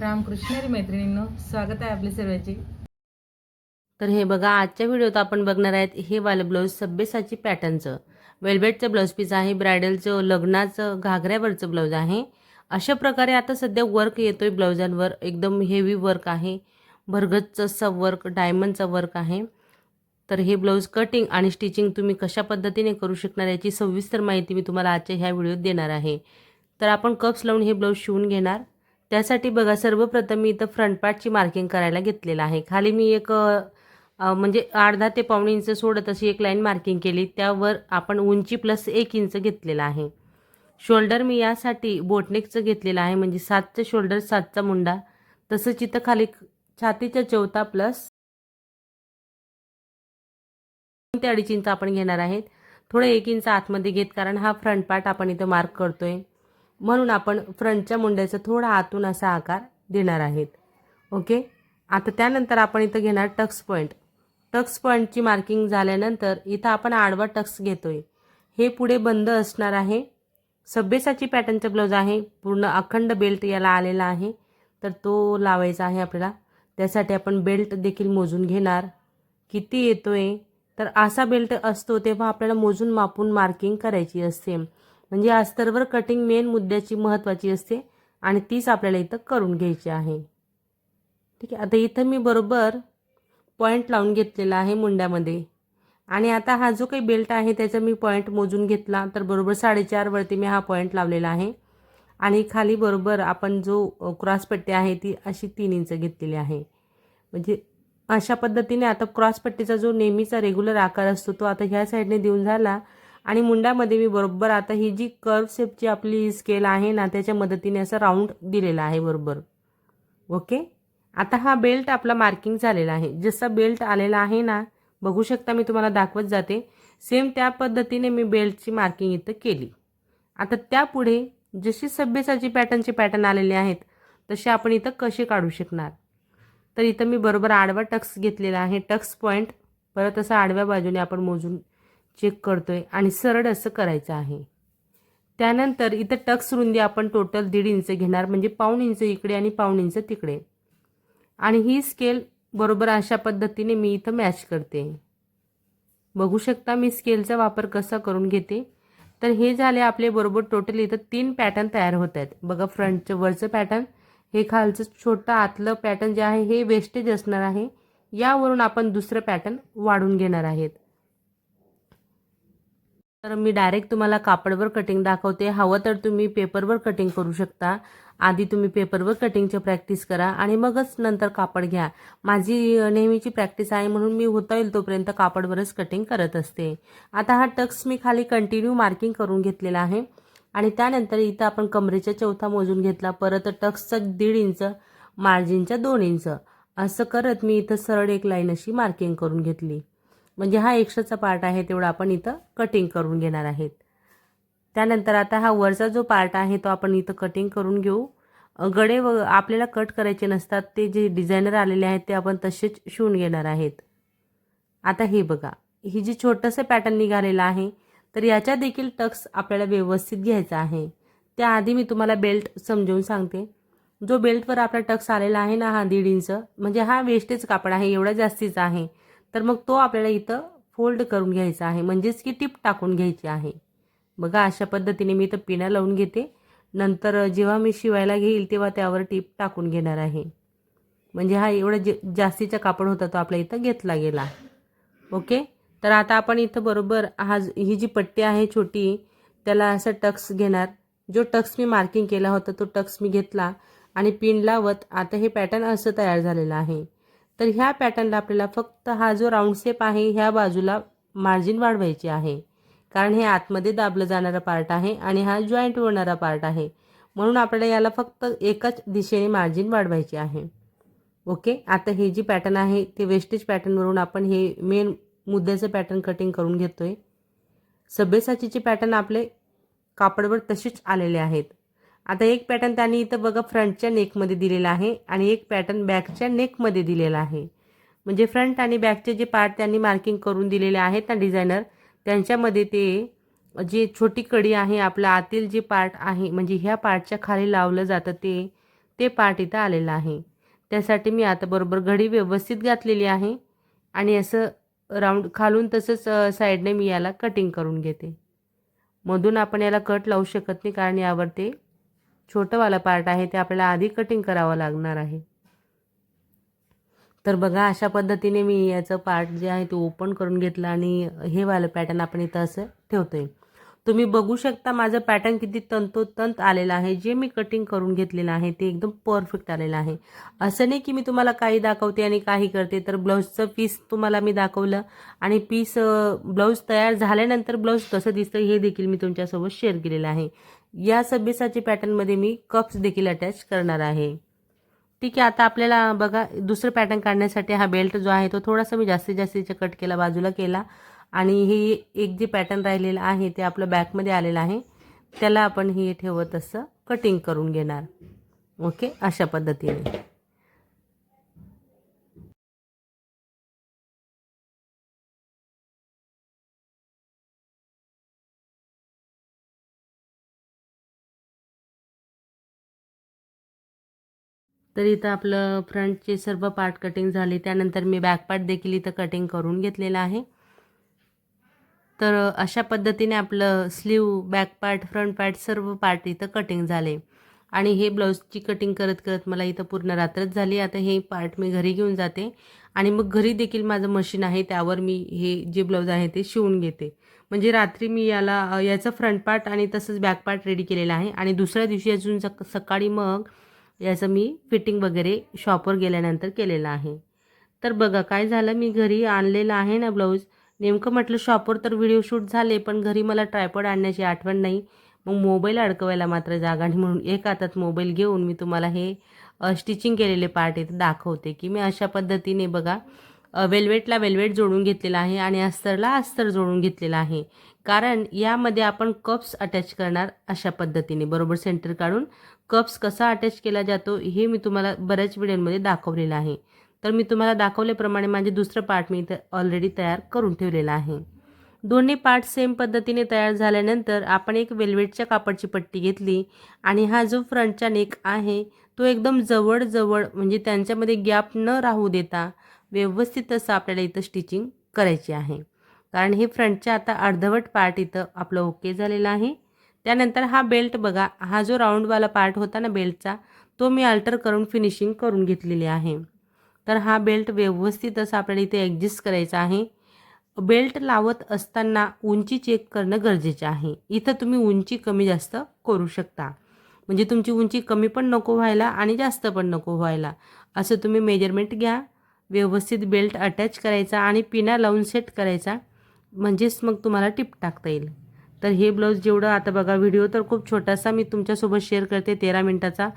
रामकृष्णरी मैत्रिणींनो स्वागत आहे आपले सर्वांचे. तर हे बघा आजच्या व्हिडिओत आपण बघणार आहेत हे वाले ब्लाऊज सब्बेसाची पॅटर्नचं. वेल्वेटचं ब्लाऊज पीस आहे ब्रायडलचं लग्नाचं घागऱ्यावरचं ब्लाऊज आहे. अशा प्रकारे आता सध्या वर्क येतोय ब्लाऊजांवर. एकदम हेवी वर्क आहे. भरगतचं वर्क डायमंडचं वर्क आहे. तर हे ब्लाऊज कटिंग आणि स्टिचिंग तुम्ही कशा पद्धतीने करू शकणार याची सविस्तर माहिती मी तुम्हाला आजच्या ह्या व्हिडिओत देणार आहे. तर आपण कप्स लावून हे ब्लाऊज शिवून घेणार. त्यासाठी बघा सर्वप्रथम मी इथं फ्रंट पार्टची मार्किंग करायला घेतलेलं आहे. खाली मी एक म्हणजे अर्धा ते पाऊण इंच सोडत अशी एक लाईन मार्किंग केली. त्यावर आपण उंची प्लस एक इंच घेतलेला आहे. शोल्डर मी यासाठी बोटनेकचं घेतलेलं आहे. म्हणजे सातचं शोल्डर सातचा मुंडा. तसंच इथं खाली छातीच्या चौथा प्लस ते अडीच इंच आपण घेणार आहेत. थोडं एक इंच आतमध्ये घेत कारण हा फ्रंट पार्ट आपण इथं मार्क करतोय. म्हणून आपण फ्रंटच्या मुंड्याचा थोडा आतून असा आकार देणार आहेत. ओके? आता त्यानंतर आपण इथं घेणार टक्स पॉईंट टक्स पॉईंटची मार्किंग झाल्यानंतर इथं आपण आडवा टक्स घेतोय. हे पुढे बंद असणार आहे. सभ्यसाची पॅटर्नचा ब्लाऊज आहे. पूर्ण अखंड बेल्ट याला आलेला आहे. तर तो लावायचा आहे आपल्याला. त्यासाठी आपण बेल्ट देखील मोजून घेणार. किती येतोय? तर असा बेल्ट असतो तेव्हा आपल्याला मोजून मापून मार्किंग करायची असते. म्हणजे अस्तरवर कटिंग मेन मुद्द्याची महत्त्वाची असते आणि तीच आपल्याला इथं करून घ्यायची आहे. ठीक आहे आता इथं मी बरोबर पॉईंट लावून घेतलेला आहे मुंड्यामध्ये. आणि आता हा जो काही बेल्ट आहे त्याचा मी पॉईंट मोजून घेतला तर बरोबर साडेचारवरती मी हा पॉईंट लावलेला आहे. आणि खाली बरोबर आपण जो क्रॉसपट्टी आहे ती अशी तीन इंच घेतलेली आहे. म्हणजे अशा पद्धतीने आता क्रॉसपट्टीचा जो नेहमीचा रेग्युलर आकार असतो तो आता ह्या साईडने देऊन झाला आणि मुंडामध्ये मी बरोबर आता ही जी कर्व शेपची आपली स्केल आहे ना त्याच्या मदतीने असं राऊंड दिलेला आहे बरोबर. ओके आता हा बेल्ट आपला मार्किंग झालेला आहे. जसा बेल्ट आलेला आहे ना बघू शकता मी तुम्हाला दाखवत जाते. सेम त्या पद्धतीने मी बेल्टची मार्किंग इथं केली. आता त्यापुढे जशी सभ्यसाची पॅटर्नचे पॅटर्न आलेले आहेत तसे आपण इथं कसे काढू शकणार? तर इथं मी बरोबर आडवा टक्स घेतलेला आहे. टक्स पॉईंट परत असं आडव्या बाजूने आपण मोजून चेक करतो आहे आणि सरळ असं करायचं आहे. त्यानंतर इथं टक्स रुंदी आपण टोटल दीड इंच घेणार म्हणजे पाऊण इंच इकडे आणि पाऊण इंच तिकडे. आणि ही स्केल बरोबर अशा पद्धतीने मी इथं मॅच करते. बघू शकता मी स्केलचा वापर कसा करून घेते. तर हे झाले आपले बरोबर टोटल इथं तीन पॅटर्न तयार होत आहेत बघा फ्रंटचं वरचं पॅटर्न हे खालचं छोटं आतलं पॅटर्न जे आहे हे वेस्टेज असणार आहे. यावरून आपण दुसरं पॅटर्न वाढून घेणार आहेत. तर मी डायरेक्ट तुम्हाला कापडवर कटिंग दाखवते. हवं तर तुम्ही पेपरवर कटिंग करू शकता. आधी तुम्ही पेपरवर कटिंगची प्रॅक्टिस करा आणि मगच नंतर कापड घ्या. माझी नेहमीची प्रॅक्टिस आहे म्हणून मी होता येईल तोपर्यंत कापडवरच कटिंग करत असते. आता हा टक्स मी खाली कंटिन्यू मार्किंग करून घेतलेला आहे. आणि त्यानंतर इथं आपण कमरेच्या चौथा मोजून घेतला. परत टक्सचा दीड इंच मार्जिनच्या दोन इंच. असं करत मी इथं सरळ एक लाईन अशी मार्किंग करून घेतली. म्हणजे हा एक्स्ट्राचा पार्ट आहे तेवढा आपण इथं कटिंग करून घेणार आहेत. त्यानंतर आता हा वरचा जो पार्ट आहे तो आपण इथं कटिंग करून घेऊ. गडे व आपल्याला कट करायचे नसतात ते जे डिझायनर आलेले आहेत ते आपण तसेच शिवून घेणार आहेत. आता हे बघा ही जी छोटंसं पॅटर्न निघालेलं आहे तर याच्या देखील टक्स आपल्याला व्यवस्थित घ्यायचा आहे. त्याआधी मी तुम्हाला बेल्ट समजावून सांगते. जो बेल्टवर आपला टक्स आलेला आहे ना हा दीड इंच म्हणजे हा वेस्टेज कापड आहे एवढा जास्तीचा आहे. तर मग तो आपल्याला इथं फोल्ड करून घ्यायचा आहे. म्हणजेच की टिप टाकून घ्यायची आहे. बघा अशा पद्धतीने मी इथं पिना लावून घेते. नंतर जेव्हा मी शिवायला घेईल तेव्हा त्यावर टीप टाकून घेणार आहे. म्हणजे हा एवढा जे जास्तीचा कापड होता तो आपल्या इथं घेतला गेला. ओके? तर आता आपण इथं बरोबर हा ही जी पट्टी आहे छोटी त्याला असं टक्स घेणार. जो टक्स मी मार्किंग केला होता तो टक्स मी घेतला. आणि पिन लावत आता हे पॅटर्न असं तयार झालेलं आहे. तर ह्या पॅटर्नला आपल्याला फक्त हा जो राऊंड शेप आहे ह्या बाजूला मार्जिन वाढवायची आहे. कारण हे आतमध्ये दाबलं जाणारा पार्ट आहे आणि हा जॉईंट होणारा पार्ट आहे. म्हणून आपल्याला याला फक्त एकाच दिशेने मार्जिन वाढवायची आहे. ओके आता हे जी पॅटर्न आहे ते वेस्टेज पॅटर्नवरून आपण हे मेन मुद्द्याचं पॅटर्न कटिंग करून घेतो आहे सभ्यसाचीचे पॅटर्न आपले कापडवर तसेच आलेले आहेत. आता एक पॅटर्न त्यांनी इथं बघा फ्रंटच्या नेकमध्ये दिलेला आहे आणि एक पॅटर्न बॅकच्या नेकमध्ये दिलेला आहे. म्हणजे फ्रंट आणि बॅकचे जे पार्ट त्यांनी मार्किंग करून दिलेले आहेत ना डिझायनर त्यांच्यामध्ये ते जे छोटी कडी आहे आपलं आतील जे पार्ट आहे म्हणजे ह्या पार्टच्या खाली लावलं जातं ते ते पार्ट इथं आलेलं आहे. त्यासाठी मी आता बरोबर घडी व्यवस्थित घातलेली आहे आणि असं राऊंड खालून तसंच साईडने मी याला कटिंग करून घेते. मधून आपण याला कट लावू शकत नाही कारण यावर ते छोटंवाला पार्ट आहे ते आपल्याला आधी कटिंग करावं लागणार आहे. तर बघा अशा पद्धतीने मी याचं पार्ट जे आहे ते ओपन करून घेतलं आणि हे वालं पॅटर्न आपण इथं असं ठेवतो आहे तुम्ही बघू शकता माझं पॅटर्न किती तंतोतंत आलेलं आहे. जे मी कटिंग करून घेतलेलं आहे ते एकदम परफेक्ट आलेलं आहे. असं नाही की मी तुम्हाला काही दाखवते आणि काही करते तर ब्लाऊजचं पीस तुम्हाला मी दाखवलं आणि पीस ब्लाऊज तयार झाल्यानंतर ब्लाऊज कसं दिसतं हे देखील मी तुमच्यासोबत शेअर केलेलं आहे. या सभ्यसाची पॅटर्नमध्ये मी कप्स देखील अटॅच करणार आहे. ठीक आहे आता आपल्याला बघा दुसरं पॅटर्न काढण्यासाठी हा बेल्ट जो आहे तो थोडासा मी जास्तीत जास्तीचा कट केला बाजूला केला. आणि हे एक जे पॅटर्न राहिलेलं आहे ते आपलं बॅकमध्ये आलेलं आहे. त्याला आपण हे ठेवत असं कटिंग करून घेणार. ओके अशा पद्धतीने. तर इथं आपलं फ्रंटचे सर्व पार्ट कटिंग झाले. त्यानंतर मी बॅक पार्ट देखील इथं कटिंग करून घेतलेलं आहे. तर अशा पद्धतीने आपलं sleeve back part front part सर्व पार्ट इथं कटिंग झाले. आणि हे ब्लाऊजची कटिंग करत करत मला इथं पूर्ण रात्रच झाली. आता हे पार्ट मी घरी घेऊन जाते. आणि मग घरी देखील माझं मशीन आहे. त्यावर मी हे जे ब्लाऊज आहे ते शिवून घेते. म्हणजे रात्री मी याला याचं फ्रंट पार्ट आणि तसंच बॅक पार्ट रेडी केलेलं आहे. आणि दुसऱ्या दिवशी अजून सक सकाळी मग याचं मी फिटिंग वगैरे शॉपवर गेल्यानंतर केलेलं आहे. तर बघा काय झालं? मी घरी आणलेलं आहे ना ब्लाऊज नेमकं म्हटलं शॉपवर तर व्हिडिओ शूट झाले पण घरी मला ट्रायपॉड आणण्याची आठवण नाही. मग मोबाईल अडकवायला मात्र जागा आणि म्हणून एक हातात मोबाईल घेऊन मी तुम्हाला हे स्टिचिंग केलेले पार्ट इथे दाखवते की मी अशा पद्धतीने बघा वेल्वेटला वेल्वेट जोडून घेतलेला आहे आणि अस्तरला अस्तर जोडून घेतलेला आहे. कारण यामध्ये आपण कप्स अटॅच करणार अशा पद्धतीने. बरोबर? सेंटर काढून कप्स कसा अटॅच केला जातो हे मी तुम्हाला बऱ्याच व्हिडिओमध्ये दाखवलेलं आहे. तर मी तुम्हाला दाखवल्याप्रमाणे माझे दुसरं पार्ट मी इथं ऑलरेडी तयार करून ठेवलेलं आहे. दोन्ही पार्ट सेम पद्धतीने तयार झाल्यानंतर आपण एक वेल्वेटच्या कापडची पट्टी घेतली आणि हा जो फ्रंटचा नेक आहे तो एकदम जवळजवळ म्हणजे त्यांच्यामध्ये गॅप न राहू देता व्यवस्थित असं आपल्याला इथं स्टिचिंग करायची आहे. कारण हे फ्रंटच्या आता अर्धवट पार्ट इथं आपलं ओके झालेलं आहे. त्यानंतर हा बेल्ट बघा हा जो राऊंडवाला पार्ट होता ना बेल्टचा तो मी अल्टर करून फिनिशिंग करून घेतलेली आहे. तर हा बेल्ट व्यवस्थित असं आपल्याला इथे ॲडजस्ट करायचा आहे. बेल्ट लावत असताना उंची चेक करणं गरजेचं आहे. इथं तुम्ही उंची कमी जास्त करू शकता. म्हणजे तुमची उंची कमी पण नको व्हायला आणि जास्त पण नको व्हायला. असं तुम्ही मेजरमेंट घ्या. व्यवस्थित बेल्ट अटॅच करायचा आणि पिना लावून सेट करायचा. म्हणजेच मग तुम्हाला टिप टाकता येईल. तर हे ब्लाऊज जेवढं आता बघा व्हिडिओ तर खूप छोटासा मी तुमच्यासोबत शेअर करते तेरा मिनटाचा.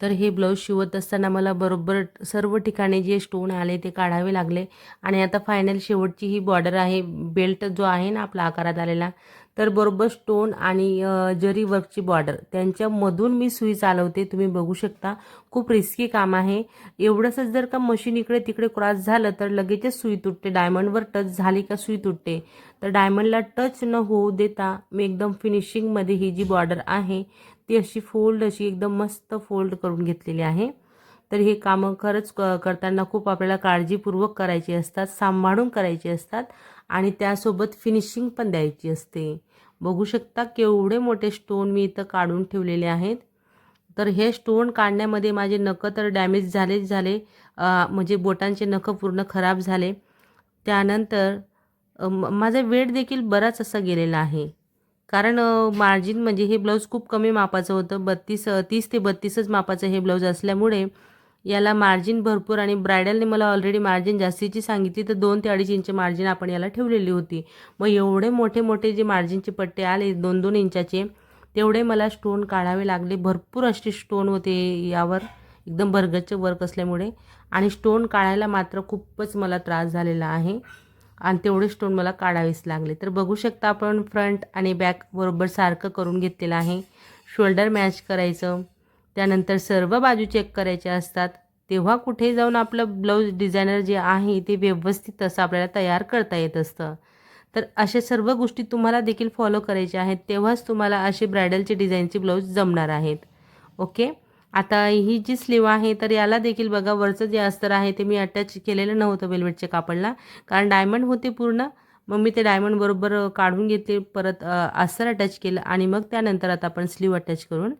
तर हे ब्लाऊज शिवत असताना मला बरोबर सर्व ठिकाणी जे स्टोन आले ते काढावे लागले. आणि आता फायनल शेवटची ही बॉर्डर आहे. बेल्ट जो आहे ना आपला आकारात आलेला तर बरोबर स्टोन आणि जरी वर्कची बॉर्डर त्यांच्यामधून मी सुई चालवते तुम्ही बघू शकता. खूप रिस्की काम आहे. एवढंसंच जर का मशीन इकडे तिकडे क्रॉस झालं तर लगेचच सुई तुटते. डायमंडवर टच झाली का सुई तुटते. तर डायमंडला टच न होऊ देता मी एकदम फिनिशिंगमध्ये ही जी बॉर्डर आहे ती अशी फोल्ड अशी एकदम मस्त फोल्ड करून घेतलेली आहे. तर हे कामं खरंच क करताना खूप आपल्याला काळजीपूर्वक करायची असतात सांभाळून करायची असतात. आणि त्यासोबत फिनिशिंग पण द्यायची असते. बघू शकता केवढे मोठे स्टोन मी इथं काढून ठेवलेले आहेत. तर हे स्टोन काढण्यामध्ये माझे नखं तर डॅमेज झालेच झाले म्हणजे बोटांचे नखं पूर्ण खराब झाले. त्यानंतर म- माझा वेट देखील बराच असा गेलेला आहे. कारण मार्जिन म्हणजे हे ब्लाऊज खूप कमी मापाचं होतं. बत्तीस तीस ते बत्तीसच मापाचं हे ब्लाऊज असल्यामुळे याला मार्जिन भरपूर आणि ब्रायडलने मला ऑलरेडी मार्जिन जास्तीची सांगितली तर दोन ते अडीच इंच मार्जिन आपण याला ठेवलेली होती. मग एवढे मोठे मोठे जे मार्जिनचे पट्टे आले दोन दोन इंचाचे तेवढे मला स्टोन काढावे लागले. भरपूर असे स्टोन होते यावर एकदम भरगच्च वर्क असल्यामुळे. आणि स्टोन काढायला मात्र खूपच मला त्रास झालेला आहे. आणि तेवढे स्टोन मला काढावेच लागले. तर बघू शकता आपण फ्रंट आणि बॅक बरोबर सारखं करून घेतलेलं आहे. शोल्डर मॅच करायचं. त्यानंतर सर्व बाजू चेक करायच्या असतात. तेव्हा कुठे जाऊन आपलं ब्लाऊज डिझायनर जे आहे ते व्यवस्थित असं आपल्याला तयार करता येत असतं. तर अशा सर्व गोष्टी तुम्हाला देखील फॉलो करायच्या आहेत तेव्हाच तुम्हाला असे ब्रायडलचे डिझाईनचे ब्लाऊज जमणार आहेत. ओके आता ही जी स्लीव आहे तर याला देखील बघा वरचं जे अस्तर आहे ते मी अटॅच केलेलं नव्हतं वेलवेटच्या कापडला. कारण डायमंड होते पूर्ण. मग मी ते डायमंड बरोबर काढून घेतले परत अस्तर अटॅच केलं आणि मग त्यानंतर आता आपण स्लीव अटॅच करून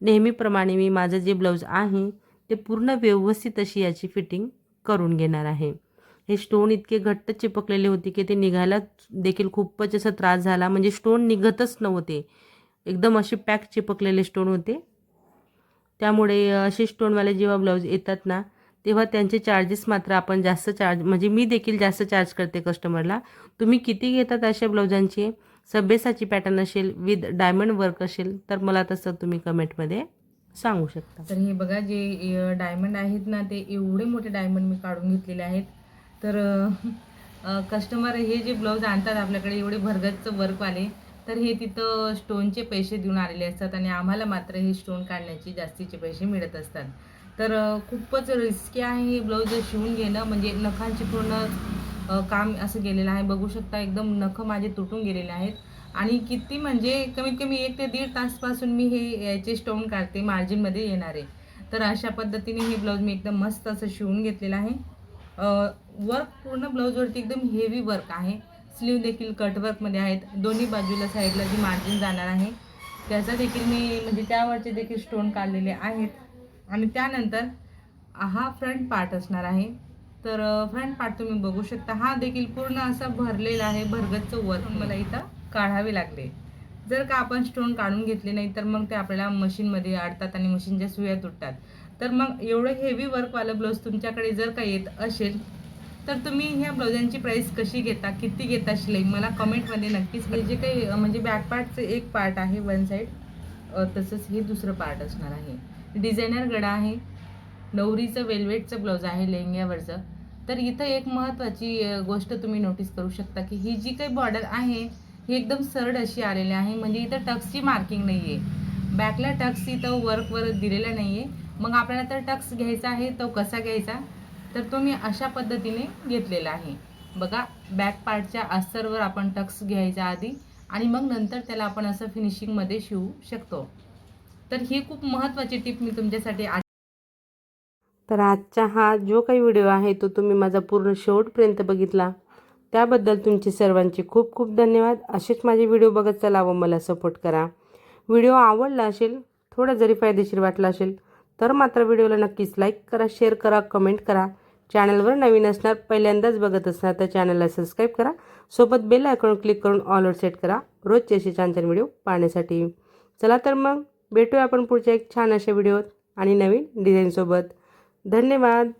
नेहमीप्रमाणे मी माझं जे ब्लाऊज आहे ते पूर्ण व्यवस्थित अशी याची फिटिंग करून घेणार आहे. हे स्टोन इतके घट्ट चिपकलेले होते की ते निघायला देखील खूपच असा त्रास झाला. म्हणजे स्टोन निघतच नव्हते. एकदम असे पॅक चिपकलेले स्टोन होते. त्यामुळे असे स्टोनवाले जेव्हा ब्लाऊज येतात ना तेव्हा त्यांचे चार्जेस मात्र आपण जास्त चार्ज म्हणजे मी देखील जास्त चार्ज करते कस्टमरला तुम्ही किती घेतात अशा ब्लाऊजांचे? सभ्यसाची पॅटर्न असेल विथ डायमंड वर्क असेल तर मला तसं तुम्ही कमेंटमध्ये सांगू शकता. तर हे बघा जे डायमंड आहेत ना ते एवढे मोठे डायमंड मी काढून घेतलेले आहेत. तर कस्टमर हे जे ब्लाऊज आणतात आपल्याकडे एवढे भरगतचं वर्कवाले तर हे तिथं स्टोनचे पैसे देऊन आलेले असतात आणि आम्हाला मात्र हे स्टोन काढण्याचे जास्तीचे पैसे मिळत असतात. तर खूपच रिस्की आहे हे ब्लाऊज शिवून घेणं म्हणजे नखांची पूर्ण काम असं गेलेलं आहे. बघू शकता एकदम नखं माझे तुटून गेलेले आहेत. आणि किती म्हणजे कमीत कमी एक ते दीड तासपासून मी हे याचे स्टोन काढते मार्जिनमध्ये येणारे. तर अशा पद्धतीने हे ब्लाऊज मी एकदम मस्त असं शिवून घेतलेलं आहे. वर्क पूर्ण ब्लाऊजवरती एकदम हेवी वर्क आहे. स्लीव देखील कटवर्कमध्ये आहेत. दोन्ही बाजूला साईडला जी मार्जिन जाणार आहे त्याचा देखील मी म्हणजे त्यावरचे देखील स्टोन काढलेले आहेत. आणि त्यानंतर हा फ्रंट पार्ट असणार आहे. तर फ्रंट पार्ट तुम्ही बघू शकता. हा देखील पूर्ण असा भरलेला आहे भरगतचं वर्क मला इथं काढावे लागले. जर का आपण स्टोन काढून घेतले नाही तर मग ते आपल्याला मशीनमध्ये अडतात आणि मशीनच्या सुया तुटतात. तर मग एवढं हेवी वर्कवालं ब्लाऊज तुमच्याकडे जर का येत असेल तर तुम्ही ह्या ब्लाउजांची प्राईस कशी घेता किती घेता शिलाई? मला कमेंटमध्ये नक्कीच हे जे काही म्हणजे बॅक पार्टचं एक पार्ट आहे वन साईड तसंच हे दुसरं पार्ट असणार आहे. डिझायनर गडा आहे. नवरीचं वेल्वेटचं ब्लाऊज आहे लेहंग्यावरचं. तर इथं एक महत्त्वाची गोष्ट तुम्ही नोटीस करू शकता की ही जी काही बॉर्डर आहे ही एकदम सरळ अशी आलेली आहे. म्हणजे इथं टक्सची मार्किंग नाही आहे बॅकला टक्स इथं वर्कवर दिलेला नाही आहे मग आपल्याला तर टक्स घ्यायचा आहे तो कसा घ्यायचा? तर तो मी अशा पद्धतीने घेतलेला आहे. बघा बॅक पार्टच्या अस्तरवर आपण टक्स घ्यायचा आधी आणि मग नंतर त्याला आपण असं फिनिशिंगमध्ये शिवू शकतो. तर ही खूप महत्त्वाची टिप मी तुमच्यासाठी तर आजचा हा जो काही व्हिडिओ आहे तो तुम्ही माझा पूर्ण शेवटपर्यंत बघितला. त्याबद्दल तुमचे सर्वांचे खूप खूप धन्यवाद. असेच माझे व्हिडिओ बघत चला व मला सपोर्ट करा. व्हिडिओ आवडला असेल थोडा जरी फायदेशीर वाटला असेल तर मात्र व्हिडिओला नक्कीच लाईक करा शेअर करा कमेंट करा. चॅनलवर नवीन असणार पहिल्यांदाच बघत असणार तर चॅनलला सबस्क्राईब करा. सोबत बेल आयकॉन क्लिक करून ऑलवर सेट करा. रोजचे असे छान छान व्हिडिओ पाहण्यासाठी. चला तर मग भेटूया आपण पुढच्या एक छान अशा व्हिडिओत आणि नवीन डिझाईनसोबत धन्यवाद.